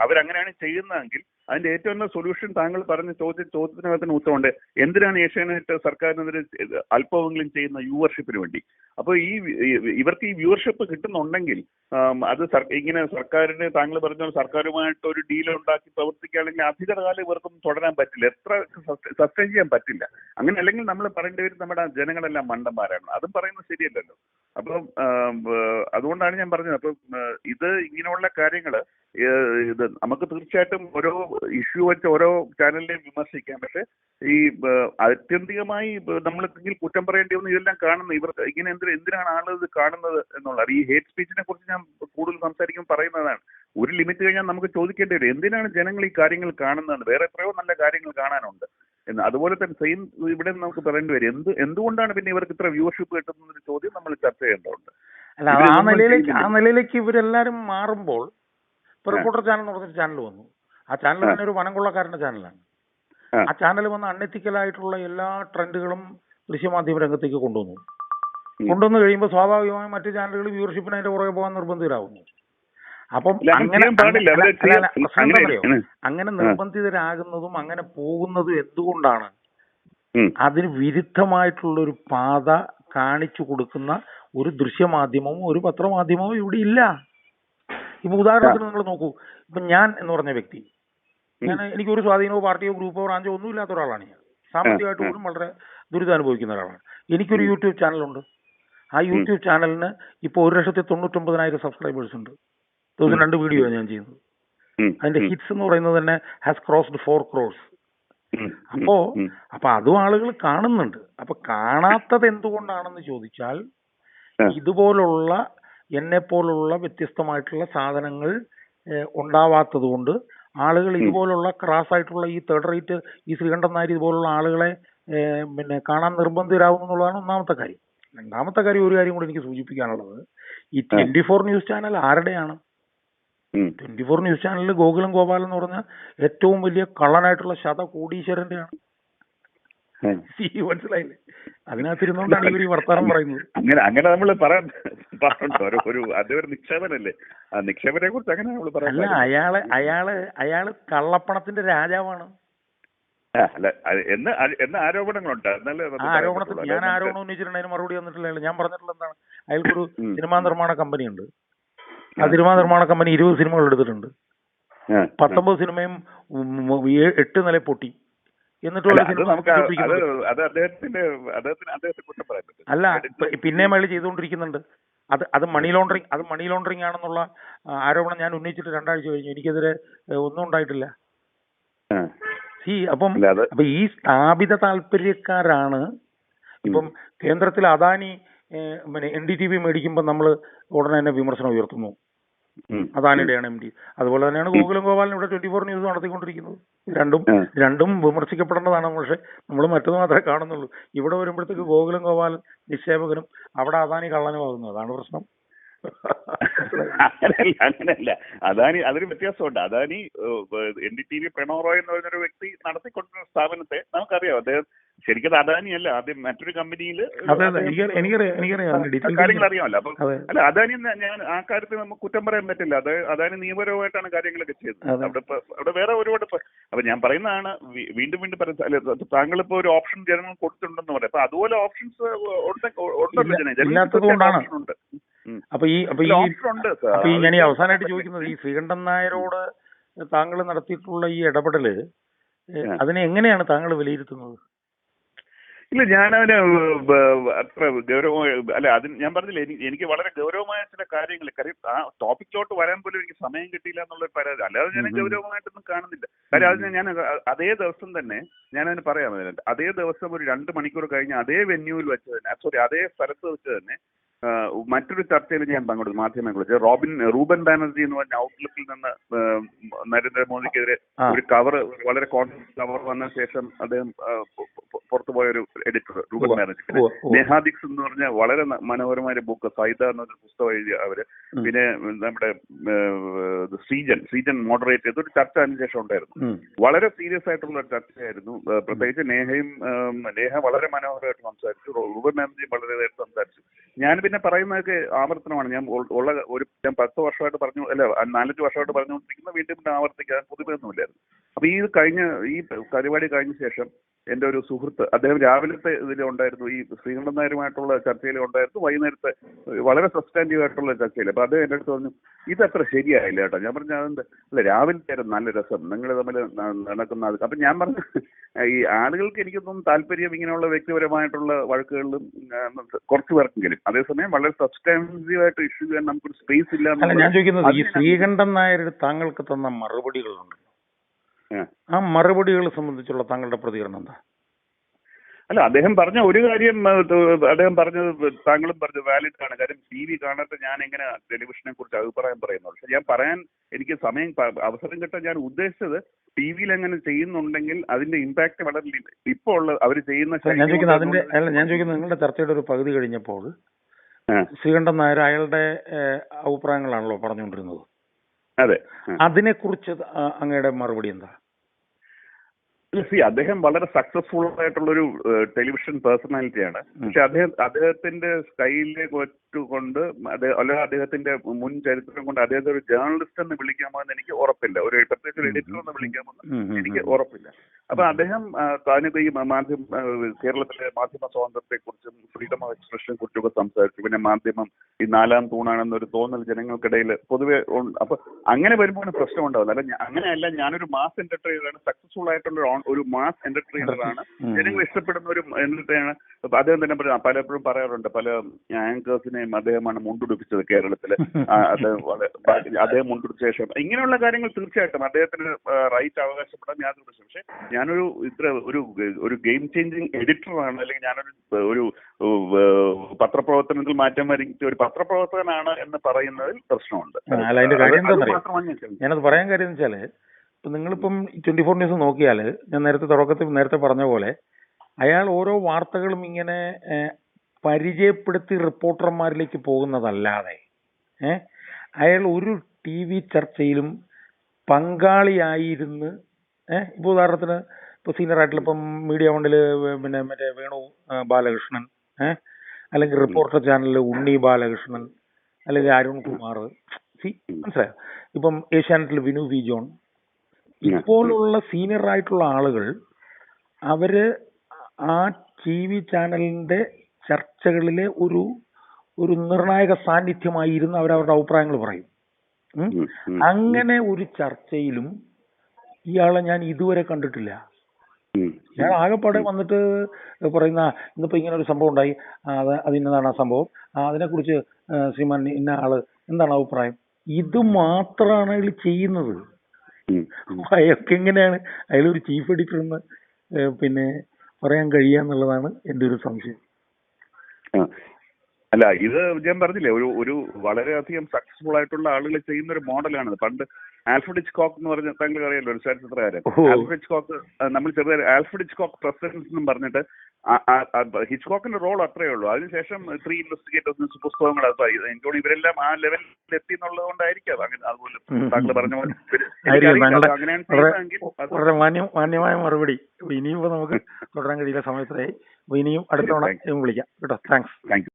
അവരങ്ങനെയാണ് ചെയ്യുന്നതെങ്കിൽ അതിന്റെ ഏറ്റവും നല്ല സൊല്യൂഷൻ താങ്കൾ പറഞ്ഞ ചോദ്യ ചോദ്യത്തിനകത്തിന് ഉത്തരവുണ്ട്. എന്തിനാണ് ഏഷ്യാനെറ്റ് സർക്കാരിനെതിരെ അല്പമെങ്കിലും ചെയ്യുന്ന വ്യൂവർഷിപ്പിന് വേണ്ടി? അപ്പോൾ ഈ- ഇവർക്ക് ഈ വ്യൂവർഷിപ്പ് കിട്ടുന്നുണ്ടെങ്കിൽ അത് ഇങ്ങനെ സർക്കാരിന് താങ്കൾ പറഞ്ഞ സർക്കാരുമായിട്ട് ഒരു ഡീൽ ഉണ്ടാക്കി പ്രവർത്തിക്കുകയാണെങ്കിൽ അധിക കാലം ഇവർക്കും തുടരാൻ പറ്റില്ല. എത്ര സസ്റ്റൈൻ ചെയ്യാൻ പറ്റില്ല. അങ്ങനെ അല്ലെങ്കിൽ നമ്മൾ പറയേണ്ടി വരും നമ്മുടെ ജനങ്ങളെല്ലാം മണ്ടന്മാരാണ്. അതും പറയുന്നത് ശരിയല്ല. ഇല്ലല്ലോ അപ്പം അതുകൊണ്ടാണ് ഞാൻ പറഞ്ഞത്. അപ്പം ഇത് ഇങ്ങനെയുള്ള കാര്യങ്ങൾ ഇത് നമുക്ക് തീർച്ചയായിട്ടും ഓരോ ഇഷ്യൂ വെച്ച് ഓരോ ചാനലിനെയും വിമർശിക്കാം. പക്ഷെ ഈ ആത്യന്തികമായി നമ്മൾ കുറ്റം പറയേണ്ടി വന്നു ഇതെല്ലാം കാണുന്നത് ഇവർ ഇങ്ങനെ എന്തിനാ എന്തിനാണ് ആളുകൾ ഇത് കാണുന്നത് എന്നുള്ളത്? ഈ ഹേറ്റ് സ്പീച്ചിനെ കുറിച്ച് ഞാൻ കൂടുതൽ സംസാരിക്കുമ്പോൾ പറയുന്നതാണ്. ഒരു ലിമിറ്റ് കഴിഞ്ഞാൽ നമുക്ക് ചോദിക്കേണ്ടി വരും. എന്തിനാണ് ജനങ്ങൾ ഈ കാര്യങ്ങൾ കാണുന്നത് വേറെ എത്രയോ നല്ല കാര്യങ്ങൾ കാണാനുണ്ട്. എന്ന്. അതുപോലെ തന്നെ സെയിം ഇവിടെ നമുക്ക് പറയേണ്ടി വരും. എന്ത് എന്തുകൊണ്ടാണ് പിന്നെ ഇവർക്ക് ഇത്ര വ്യൂവർഷിപ്പ് കിട്ടുന്നൊരു ചോദ്യം നമ്മൾ ചർച്ച ചെയ്യേണ്ടതുണ്ട്? അല്ല ആ നിലയിലേക്ക് ആ. നിലയിലേക്ക് ഇവരെല്ലാരും മാറുമ്പോൾ ഇപ്പൊ റിപ്പോർട്ടർ ചാനൽ എന്ന് പറഞ്ഞൊരു ചാനൽ വന്നു. ആ ചാനൽ തന്നെ ഒരു വനം കൊള്ളക്കാരന്റെ ചാനലാണ് ആ. ചാനൽ വന്ന് അൺഎത്തിക്കലായിട്ടുള്ള എല്ലാ ട്രെൻഡുകളും ദൃശ്യമാധ്യമ രംഗത്തേക്ക് കൊണ്ടുവന്നു. കൊണ്ടുവന്നു കഴിയുമ്പോൾ സ്വാഭാവികമായും മറ്റു ചാനലുകൾ വ്യൂവർഷിപ്പിന് അതിന്റെ പുറകെ പോകാൻ നിർബന്ധിതരാകുന്നു അപ്പം അങ്ങനെ അങ്ങനെ നിർബന്ധിതരാകുന്നതും അങ്ങനെ പോകുന്നതും എന്തുകൊണ്ടാണ്? അതിന് വിരുദ്ധമായിട്ടുള്ള ഒരു പാത കാണിച്ചു കൊടുക്കുന്ന ഒരു ദൃശ്യമാധ്യമവും ഒരു പത്രമാധ്യമവും ഇവിടെ ഇല്ല. ഇപ്പൊ ഉദാഹരണത്തിന് നിങ്ങൾ നോക്കൂ. ഇപ്പൊ ഞാൻ എന്ന് പറഞ്ഞ വ്യക്തി ഞാൻ എനിക്ക് ഒരു സ്വാധീനമോ പാർട്ടിയോ ഗ്രൂപ്പോ ബ്രാഞ്ചോ ഒന്നും ഇല്ലാത്ത ഒരാളാണ് ഞാൻ. സാമ്പത്തികമായിട്ട് പോലും വളരെ ദുരിതം അനുഭവിക്കുന്ന ഒരാളാണ്. എനിക്കൊരു യൂട്യൂബ് ചാനലുണ്ട്. ആ യൂട്യൂബ് ചാനലിന് ഇപ്പൊ ഒരു ലക്ഷത്തി തൊണ്ണൂറ്റൊമ്പതിനായിരം സബ്സ്ക്രൈബേഴ്സ് ഉണ്ട്. ദിവസം രണ്ട് വീഡിയോ ഞാൻ ചെയ്യുന്നത്. അതിന്റെ. ഹിറ്റ്സ് എന്ന് പറയുന്നത് തന്നെ ഹാസ് ക്രോസ്ഡ് ഫോർ ക്രോസ് അപ്പോ. അപ്പൊ അതും ആളുകൾ കാണുന്നുണ്ട്. അപ്പൊ കാണാത്തത് എന്തുകൊണ്ടാണെന്ന് ചോദിച്ചാൽ ഇതുപോലുള്ള എന്നെ പോലുള്ള വ്യത്യസ്തമായിട്ടുള്ള സാധനങ്ങൾ ഉണ്ടാവാത്തത് കൊണ്ട് ആളുകൾ ഇതുപോലുള്ള ക്രാസ് ആയിട്ടുള്ള ഈ തേർഡ് റേറ്റ് ഈ ശ്രീകണ്ഠൻ നായർ ഇതുപോലുള്ള ആളുകളെ പിന്നെ കാണാൻ നിർബന്ധിതരാകും എന്നുള്ളതാണ് ഒന്നാമത്തെ കാര്യം. രണ്ടാമത്തെ കാര്യം ഒരു കാര്യം കൂടി എനിക്ക് സൂചിപ്പിക്കാനുള്ളത്. ഈ ട്വന്റി ഫോർ ന്യൂസ് ചാനൽ ആരുടെയാണ്. ട്വന്റി ഫോർ ന്യൂസ് ചാനലിൽ ഗോകുലം ഗോപാലൻ എന്ന് പറഞ്ഞ ഏറ്റവും വലിയ കള്ളനായിട്ടുള്ള ശത കോടീശ്വരന്റെയാണ്. മനസ്സിലായില്ലേ? അതിനകത്തിരുന്നോണ്ടാണ് ഇവർ ഈ വർത്താനം പറയുന്നത്. അങ്ങനെ അങ്ങനെ നമ്മൾ പറയാൻ ഒരു നിക്ഷേപനല്ലേ? ആ നിക്ഷേപനെ കുറിച്ച് അങ്ങനെ നമ്മൾ പറയാം അല്ല അയാൾ അയാൾ അയാൾ കള്ളപ്പണത്തിന്റെ രാജാവാണ്. എന്ന് ആരോപണങ്ങളുണ്ട്. ആരോപണത്തിൽ ഞാൻ ആരോപണം ഉന്നയിച്ചിട്ടുണ്ട് അതിന് മറുപടി വന്നിട്ടില്ല. ഞാൻ പറഞ്ഞിട്ടുള്ള എന്താണ്? അയാൾക്കൊരു സിനിമാ നിർമ്മാണ കമ്പനി ഉണ്ട് ആ സിനിമാ നിർമ്മാണ കമ്പനി ഇരുപത് സിനിമകൾ എടുത്തിട്ടുണ്ട്. പത്തൊമ്പത് സിനിമയും എട്ട് നില പൊട്ടി. എന്നിട്ടുള്ള അല്ല, പിന്നെ മേളി ചെയ്തുകൊണ്ടിരിക്കുന്നുണ്ട്. അത് അത് അത് മണി ലോണ്ടറിങ് അത് മണി ലോണ്ടറിങ് ആണെന്നുള്ള ആരോപണം ഞാൻ ഉന്നയിച്ചിട്ട് രണ്ടാഴ്ച കഴിഞ്ഞു. എനിക്കെതിരെ ഒന്നും ഉണ്ടായിട്ടില്ല. സി അപ്പം അപ്പൊ ഈ സ്ഥാപിത താല്പര്യക്കാരാണ്. ഇപ്പം കേന്ദ്രത്തിൽ അദാനി പിന്നെ എൻ ഡി ടി വി മേടിക്കുമ്പോൾ നമ്മൾ ഉടനെ തന്നെ വിമർശനം ഉയർത്തുന്നു. അദാനിയുടെയാണ് എം ഡി. അതുപോലെ തന്നെയാണ് ഗോകുലം ഗോപാലൻ ഇവിടെ ട്വന്റി ഫോർ ന്യൂസ് നടത്തിക്കൊണ്ടിരിക്കുന്നത്. രണ്ടും രണ്ടും വിമർശിക്കപ്പെടേണ്ടതാണ് പക്ഷെ നമ്മൾ മറ്റത് മാത്രമേ കാണുന്നുള്ളൂ. ഇവിടെ വരുമ്പോഴത്തേക്ക് ഗോകുലം ഗോപാലൻ നിക്ഷേപകനും അവിടെ അദാനി കള്ളനുമാകുന്നു. അതാണ് പ്രശ്നം. അങ്ങനെയല്ല അങ്ങനല്ല അദാനി അതൊരു വ്യത്യാസമുണ്ട്. Adani N D T V പെണോറോയ് എന്ന് പറഞ്ഞൊരു വ്യക്തി നടത്തിക്കൊണ്ടിരുന്ന സ്ഥാപനത്തെ നമുക്കറിയാം. അദ്ദേഹം ശരിക്കും അദാനിയല്ല. അദാനി അല്ല ആദ്യം മറ്റൊരു കമ്പനിയിൽ കാര്യങ്ങൾ അറിയാമല്ലോ. അപ്പൊ അല്ല അദാനി ഞാൻ ആ കാര്യത്തിൽ നമുക്ക് കുറ്റം പറയാൻ പറ്റില്ല. അത് അദാനി നിയമപരമായിട്ടാണ് കാര്യങ്ങളൊക്കെ ചെയ്തത് അവിടെ ഇപ്പൊ അവിടെ വേറെ ഒരുപാട് അപ്പൊ ഞാൻ പറയുന്നതാണ് വീണ്ടും വീണ്ടും പറയുന്നത് അല്ലെ താങ്കൾ ഇപ്പൊ ഒരു ഓപ്ഷൻ ജനങ്ങൾ കൊടുത്തിട്ടുണ്ടെന്ന് പറയാം. അപ്പൊ അതുപോലെ ഓപ്ഷൻസ് ഉണ്ടല്ലോ ജനങ്ങൾ. option ഉണ്ട്. അപ്പൊ ഈ അപ്പൊ ഈ അപ്പൊ ഈ ഞാൻ ഈ അവസാനമായിട്ട് ചോദിക്കുന്നത് ഈ ശ്രീകണ്ഠൻ നായരോട് താങ്കൾ നടത്തിയിട്ടുള്ള ഈ ഇടപെടൽ അതിനെ എങ്ങനെയാണ് താങ്കൾ വിലയിരുത്തുന്നത്? ഇല്ല ഞാനതിന് ബ- അത്ര ഗൗരവമായ അല്ല അതിന് ഞാൻ പറഞ്ഞില്ല എനിക്ക് വളരെ ഗൗരവമായ ചില കാര്യങ്ങൾ കാര്യം ആ ടോപ്പിക്കിലോട്ട് വരാൻ പോലും എനിക്ക് സമയം കിട്ടിയില്ല എന്നുള്ള പരാതി. അല്ലാതെ ഞാൻ. ഗൗരവമായിട്ടൊന്നും കാണുന്നില്ല. കാര്യം അതിന് ഞാൻ അതേ ദിവസം തന്നെ ഞാനതിന് പറയാം അതിന് അതേ ദിവസം ഒരു രണ്ട് മണിക്കൂർ കഴിഞ്ഞ് അതേ വെന്യൂവിൽ വെച്ച് തന്നെ സോറി അതേ സ്ഥലത്ത് വെച്ച് തന്നെ മറ്റൊരു ചർച്ചയിൽ ഞാൻ പങ്കെടുത്തു മാധ്യമങ്ങളെ വെച്ച് റോബിൻ റൂബൻ ബാനർജി എന്ന് പറഞ്ഞ ഔട്ട്ലുക്കിൽ നിന്ന് നരേന്ദ്രമോദിക്കെതിരെ ഒരു കവർ വളരെ കോൺഫിഡൻസ് കവർ വന്ന ശേഷം അദ്ദേഹം പുറത്തു പോയ ഒരു എഡിറ്റർ റൂബൻ മാനേജർ. നെഹാദിക്സ് എന്ന് പറഞ്ഞ വളരെ മനോഹരമായ ഒരു ബുക്ക് സൈത എന്നൊരു പുസ്തകം എഴുതിയ അവർ. പിന്നെ നമ്മുടെ ശ്രീജൻ ശ്രീജൻ മോഡറേറ്റ് ചെയ്തൊരു ചർച്ച അതിന് ശേഷം ഉണ്ടായിരുന്നു. വളരെ സീരിയസ് ആയിട്ടുള്ള ഒരു ചർച്ചയായിരുന്നു. പ്രത്യേകിച്ച് നേഹയും നേഹ വളരെ മനോഹരമായിട്ട് സംസാരിച്ചു. റൂബൻ മാനേജർ വളരെ നേരത്തെ സംസാരിച്ചു. ഞാൻ പിന്നെ പറയുന്നതൊക്കെ ആവർത്തനമാണ്. ഞാൻ ഉള്ള ഒരു ഞാൻ പത്ത് വർഷമായിട്ട് പറഞ്ഞു അല്ല നാലഞ്ച് വർഷമായിട്ട് പറഞ്ഞുകൊണ്ടിരിക്കുന്ന വീണ്ടും പിന്നെ ആവർത്തിക്കാൻ പുതുമയൊന്നുമില്ലായിരുന്നു അപ്പൊ ഈ കഴിഞ്ഞ ഈ പരിപാടി കഴിഞ്ഞ ശേഷം എന്റെ ഒരു സുഹൃത്ത് അദ്ദേഹം രാവിലത്തെ ഇതിൽ ഉണ്ടായിരുന്നു ഈ ശ്രീകണ്ഠൻ നായരുമായിട്ടുള്ള ചർച്ചയിൽ ഉണ്ടായിരുന്നു വൈകുന്നേരത്തെ വളരെ സബ്സ്റ്റാന്റീവ് ആയിട്ടുള്ള ചർച്ചയിൽ അപ്പൊ അദ്ദേഹം എന്റെ അടുത്ത് പറഞ്ഞു ഇതത്ര ശരിയായില്ല കേട്ടോ. ഞാൻ പറഞ്ഞു അതെന്ത്? അല്ല രാവിലത്തെ നല്ല രസം. നിങ്ങൾ തമ്മിൽ നടക്കുന്ന അത്. അപ്പൊ ഞാൻ പറഞ്ഞു ഈ ആളുകൾക്ക് എനിക്കൊന്നും താല്പര്യം ഇങ്ങനെയുള്ള വ്യക്തിപരമായിട്ടുള്ള വഴക്കുകളിലും കുറച്ച് പേർക്കെങ്കിലും. അതേസമയം വളരെ സബ്സ്റ്റാൻസീവ് ആയിട്ട് ഇഷ്യൂ ചെയ്യാൻ നമുക്കൊരു സ്പേസ് ഇല്ല ഞാൻ ചോദിക്കുന്നത് ഈ ശ്രീകണ്ഠൻ നായർ താങ്കൾക്ക് തന്ന മറുപടികളുണ്ട്. ആ. ആ മറുപടികൾ സംബന്ധിച്ചുള്ള താങ്കളുടെ പ്രതികരണം എന്താ? അല്ല അദ്ദേഹം പറഞ്ഞ ഒരു കാര്യം അദ്ദേഹം പറഞ്ഞത് താങ്കളും പറഞ്ഞത് വാലിഡ് ആണ്. കാര്യം ടി വി കാണാത്ത ഞാൻ എങ്ങനെ ടെലിവിഷനെ കുറിച്ച് അഭിപ്രായം പറയുന്നു? പക്ഷെ ഞാൻ പറയാൻ എനിക്ക് സമയം അവസരം കിട്ടാൻ ഞാൻ ഉദ്ദേശിച്ചത് ടി വിയിൽ അങ്ങനെ ചെയ്യുന്നുണ്ടെങ്കിൽ അതിന്റെ ഇമ്പാക്ട് വളരെ ഇപ്പോൾ ഉള്ള അവർ ചെയ്യുന്ന ഞാൻ ചോദിക്കുന്നത് അതിന്റെ അല്ല ഞാൻ ചോദിക്കുന്നത് നിങ്ങളുടെ ചർച്ചയുടെ ഒരു പകുതി കഴിഞ്ഞപ്പോൾ ശ്രീകണ്ഠൻ നായർ അയാളുടെ അഭിപ്രായങ്ങളാണല്ലോ പറഞ്ഞുകൊണ്ടിരുന്നത്. അതെ. അതിനെക്കുറിച്ച് അങ്ങയുടെ മറുപടി എന്താ? സി അദ്ദേഹം വളരെ സക്സസ്ഫുൾ ആയിട്ടുള്ള ഒരു ടെലിവിഷൻ പേഴ്സണാലിറ്റിയാണ് പക്ഷെ അദ്ദേഹം അദ്ദേഹത്തിന്റെ സ്റ്റൈലിനെ അത്- അല്ലെങ്കിൽ അദ്ദേഹത്തിന്റെ മുൻ ചരിത്രം കൊണ്ട് അദ്ദേഹത്തെ ഒരു ജേർണലിസ്റ്റ് എന്ന് വിളിക്കാമോ എന്ന് എനിക്ക് ഉറപ്പില്ല. ഒരു പ്രത്യേകിച്ച് ഒരു എഡിറ്റർ എന്ന് വിളിക്കാമോ എനിക്ക് ഉറപ്പില്ല. അപ്പൊ അദ്ദേഹം താനിത് ഈ മാധ്യമ കേരളത്തിലെ മാധ്യമ സ്വാതന്ത്ര്യത്തെ കുറിച്ചും ഫ്രീഡം ഓഫ് എക്സ്പ്രഷനെ കുറിച്ചൊക്കെ സംസാരിച്ചു. പിന്നെ മാധ്യമം ഈ നാലാം തൂണാണെന്നൊരു തോന്നൽ ജനങ്ങൾക്കിടയിൽ പൊതുവെ. അപ്പൊ അങ്ങനെ വരുമ്പോൾ പ്രശ്നം ഉണ്ടാവില്ല അല്ല അങ്ങനെയല്ല ഞാനൊരു മാസ് എന്റർടൈനറാണ് സക്സസ്ഫുൾ ആയിട്ടുള്ള ഒരു മാസ് എന്റർടൈനറാണ് ആണ്. ജനങ്ങൾ ഇഷ്ടപ്പെടുന്ന ഒരു എന്റർടൈനർ അദ്ദേഹം തന്നെ പറയും, പലപ്പോഴും പറയാറുണ്ട് പല ആങ്കേഴ്സിനെയും അദ്ദേഹമാണ് മുണ്ടുടിപ്പിച്ചത് വള- അദ്ദേഹം മുണ്ടുടിച്ച ശേഷം. ഇങ്ങനെയുള്ള കാര്യങ്ങൾ തീർച്ചയായിട്ടും അദ്ദേഹത്തിന് റൈറ്റ് അവകാശപ്പെടാൻ യാതൊരു പ്രശ്നം പക്ഷെ ഞാനൊരു ഇത്ര ഒരു ഒരു ഗെയിം ചേഞ്ചിങ് എഡിറ്ററാണ് അല്ലെങ്കിൽ ഞാനൊരു ഒരു പത്രപ്രവർത്തനത്തിൽ മാറ്റം വരുത്തി ഒരു പത്രപ്രവർത്തകനാണ് എന്ന് പറയുന്നതിൽ പ്രശ്നമുണ്ട്. ഞാനത് പറയാൻ കാര്യം എന്ന് വെച്ചാൽ ഇപ്പൊ നിങ്ങളിപ്പം ട്വന്റി ഫോർ ന്യൂസ് നോക്കിയാൽ ഞാൻ നേരത്തെ തുടക്കത്തിൽ നേരത്തെ പറഞ്ഞ പോലെ അയാൾ ഓരോ വാർത്തകളും ഇങ്ങനെ പരിചയപ്പെടുത്തി റിപ്പോർട്ടർമാരിലേക്ക് പോകുന്നതല്ലാതെ അയാൾ ഒരു ടി വി ചർച്ചയിലും പങ്കാളിയായിരുന്ന് ഇപ്പൊ ഉദാഹരണത്തിന് ഇപ്പൊ സീനിയർ ആയിട്ടുള്ള ഇപ്പം മീഡിയ വണ്ടിൽ പിന്നെ മറ്റേ വേണു ബാലകൃഷ്ണൻ അല്ലെങ്കിൽ റിപ്പോർട്ടർ ചാനലിൽ ഉണ്ണി ബാലകൃഷ്ണൻ അല്ലെങ്കിൽ അരുൺ കുമാർ സി മനസ്സിലായോ? ഇപ്പം ഏഷ്യാനെറ്റിൽ വിനു വി ജോൺ ഇപ്പോഴുള്ള സീനിയർ ആയിട്ടുള്ള ആളുകൾ അവർ ആ ടി വി ചാനലിന്റെ ചർച്ചകളിലെ ഒരു ഒരു നിർണായക സാന്നിധ്യമായി ഇരുന്ന് അവരുടെ അഭിപ്രായങ്ങൾ പറയും. അങ്ങനെ ഒരു ചർച്ചയിലും ഇയാളെ ഞാൻ ഇതുവരെ കണ്ടിട്ടില്ല. ഞാൻ ആകെപ്പാടെ വന്നിട്ട് പറയുന്ന ഇന്നിപ്പോ ഇങ്ങനെ ഒരു സംഭവം ഉണ്ടായി. അത് അതിന്നതാണ് ആ സംഭവം? അതിനെക്കുറിച്ച് ശ്രീമാൻ ഇന്ന ആൾ എന്താണ് അഭിപ്രായം? ഇത് മാത്രമാണ് ഇതിൽ ചെയ്യുന്നത്. അയാൾക്ക് എങ്ങനെയാണ് അതിലൊരു ചീഫ് എഡിറ്റർ എന്ന് പിന്നെ പറയാൻ കഴിയുക എന്നുള്ളതാണ് എന്റെ ഒരു സംശയം. അല്ല ഇത് ഞാൻ പറഞ്ഞില്ലേ ഒരു ഒരു വളരെയധികം സക്സസ്ഫുൾ ആയിട്ടുള്ള ആളുകൾ ചെയ്യുന്ന ഒരു മോഡലാണ് പണ്ട് ആൽഫ്രഡ് കോക്ക് എന്ന് പറഞ്ഞ താങ്കൾ അറിയാലോ ഒരു ചരിത്രകാരൻ ആൽഫഡിച്ച് ആൽഫ്രഡ് ഹിച്ച്കോക്ക് നമ്മൾ ചെറുതായി ആൽഫ്രഡ് കോക്ക് പ്രസിഡൻസ് എന്നും പറഞ്ഞിട്ട് ഹിച്ച്കോക്കിന്റെ റോൾ അത്രയേ ഉള്ളൂ. അതിനുശേഷം ത്രീ ഇൻവെസ്റ്റിഗേറ്റേഴ്സ് പുസ്തകങ്ങൾ എനിക്കോട് ഇവരെല്ലാം ആ ലെവലിൽ എത്തി എന്നുള്ളത് കൊണ്ടായിരിക്കാം അങ്ങനെ അതുപോലെ താങ്കൾ പറഞ്ഞ പോലെ അങ്ങനെയാണ് മാന്യമായ മറുപടി. ഇനിയും നമുക്ക് തുടരാൻ കഴിയില്ല സമയത്തായി ഇനിയും അടുത്ത തവണ വിളിക്കാം. കേട്ടോ താങ്ക്സ് താങ്ക് യു